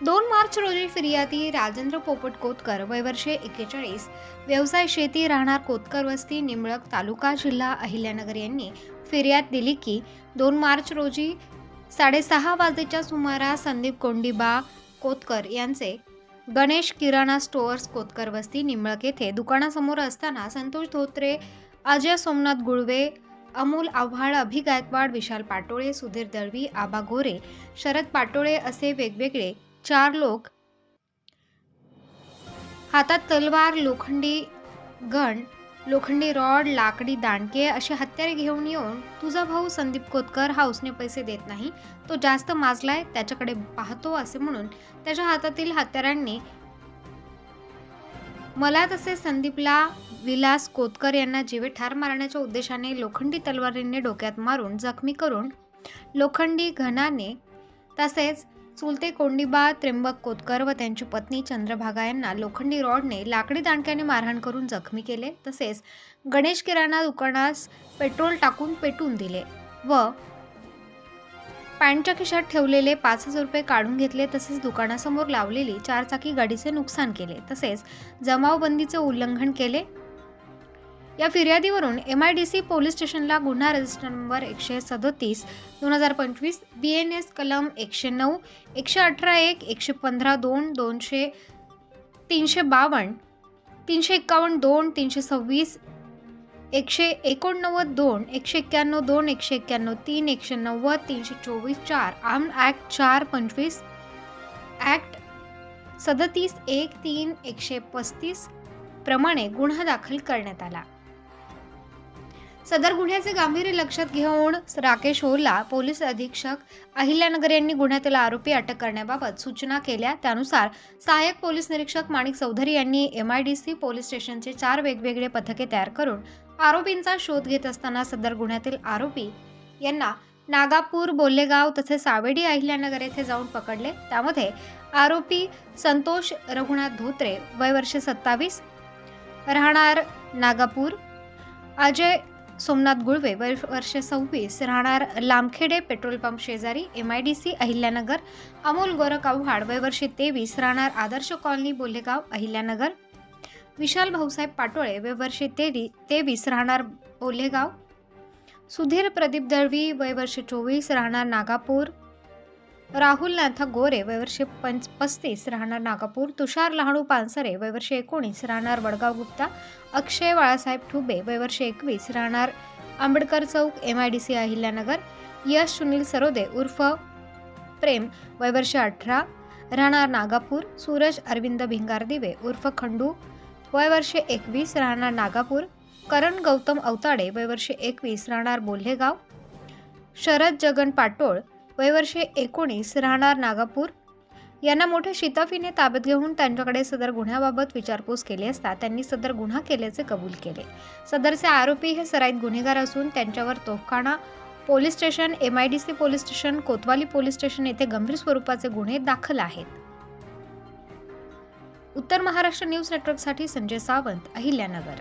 दोन मार्च रोजी फिर्यादी राजेंद्र पोपट कोतकर वय वर्षे एक्केचाळीस व्यवसाय शेती राहणार कोतकर वस्ती निंबळक तालुका जिल्हा अहिल्यानगर यांनी फिर्याद दिली की दोन मार्च रोजी साडेसहा वाजेच्या सुमारास संदीप कोंडीबा कोतकर यांचे गणेश किराणा स्टोअर्स कोतकर वस्ती निंबळक येथे दुकानासमोर असताना संतोष धोत्रे अजय सोमनाथ गुळवे अमोल आव्हाड अभि गायकवाड विशाल पाटोळे सुधीर दळवी आबा गोरे शरद पाटोळे असे वेगवेगळे चार लोक हातात तलवार लोखंडी गण लोखंडी रॉड लाकडी दांडके असे हत्यारे घेऊन येऊन तुझा भाऊ संदीप कोतकर हा उसने पैसे देत नाही. तो जास्त माजलाय त्याच्याकडे पाहतो असे म्हणून त्याच्या हातातील हत्यारांनी मला तसे संदीपला विलास कोतकर यांना जीवे ठार मारण्याच्या उद्देशाने लोखंडी तलवारीने डोक्यात मारून जखमी करून लोखंडी घनाने तसेच चुलते कोंडीबा त्र्यंबक कोतकर व त्यांची पत्नी चंद्रभागा यांना लोखंडी रॉडने लाकडी दांडक्याने मारहाण करून जखमी केले. तसेच गणेश किराणा दुकानास पेट्रोल टाकून पेटून दिले व पॅन्टच्या खिशात ठेवलेले पाच हजार रुपये काढून घेतले. तसेच दुकानासमोर लावलेली चारचाकी गाडीचे नुकसान केले. तसेच जमावबंदीचे उल्लंघन केले. या फिर्यादीवरून M I D C police स्टेशनला गुन्हा रजिस्टर नंबर एकशे सदोतीस दोन हजार पंचवीस बी एन एस कलम एकशे नऊ एकशे अठरा एक एकशे पंधरा दोन दोनशे तीनशे बावन्न तीनशे एक्कावन्न दोन तीनशे सव्वीस एकशे एकोणनव्वद दोन एकशे एक्क्याण्णव दोन एकशे एक्क्याण्णव तीन एकशे नव्वद तीनशे चोवीस चार आम ॲक्ट चार पंचवीस ॲक्ट सदतीस एक तीन एकशे पस्तीस प्रमाणे गुन्हा दाखल करण्यात आला. सदर गुन्ह्याचे गांभीर्य लक्षात घेऊन राकेश ओला पोलीस अधीक्षक अहिल्यानगर यांनी गुन्ह्यातील आरोपी अटक करण्याबाबत सूचना केल्या. त्यानुसार सहाय्यक पोलीस निरीक्षक माणिक चौधरी यांनी M I D C police स्टेशनचे चार वेगवेगळे पथके तयार करून आरोपींचा शोध घेत असताना सदर गुन्ह्यातील आरोपी यांना नागापूर बोल्लेगाव तसेच सावेडी अहिल्यानगर येथे जाऊन पकडले. त्यामध्ये आरोपी संतोष रघुनाथ धोत्रे वय वर्ष सत्तावीस राहणार नागापूर अजय सोमनाथ गुळवे वर्ष सव्वीस राहणार लामखेडे पेट्रोल पंप शेजारी M I D C Ahilyanagar Amol Gorakh Awhad वय तेवीस राहणार आदर्श कॉलनी बोलेगाव अहिल्यानगर. विशाल भाऊसाहेब पाटोळे वय तेरी तेवीस राहणार बोलेगाव. सुधीर प्रदीप दळवी वय चोवीस राहणार नागापूर. राहुल नाथा गोरे वयवर्षे पंच पस्तीस राहणार नागापूर तुषार लहाणू पानसरे वयवर्षे एकोणीस राहणार वडगाव गुप्ता अक्षय बाळासाहेब ठुबे वयवर्षे एकवीस राहणार Ambedkar Chowk M I D C Ahilyanagar Yash Sunil Sarode उर्फ प्रेम वयवर्षे अठरा राहणार नागापूर सूरज अरविंद भिंगार दिवे उर्फ खंडू वयवर्षे एकवीस राहणार नागापूर करण गौतम अवताडे वयवर्षे एकवीस राहणार बोल्हेगाव शरद जगन पाटोळ वय वर्षे एकोणीस राहणार नागापूर. यांना मोठ्या शिताफीने ताब्यात घेऊन त्यांच्याकडे सदर गुन्ह्याबाबत विचारपूस केली असता त्यांनी सदर गुन्हा केल्याचे कबूल केले. सदरचे आरोपी हे सराईत गुन्हेगार असून त्यांच्यावर Topkhana police station M I D C police station Kotwali police station येथे गंभीर स्वरूपाचे गुन्हे दाखल आहेत. उत्तर महाराष्ट्र न्यूज नेटवर्कसाठी संजय सावंत अहिल्यानगर.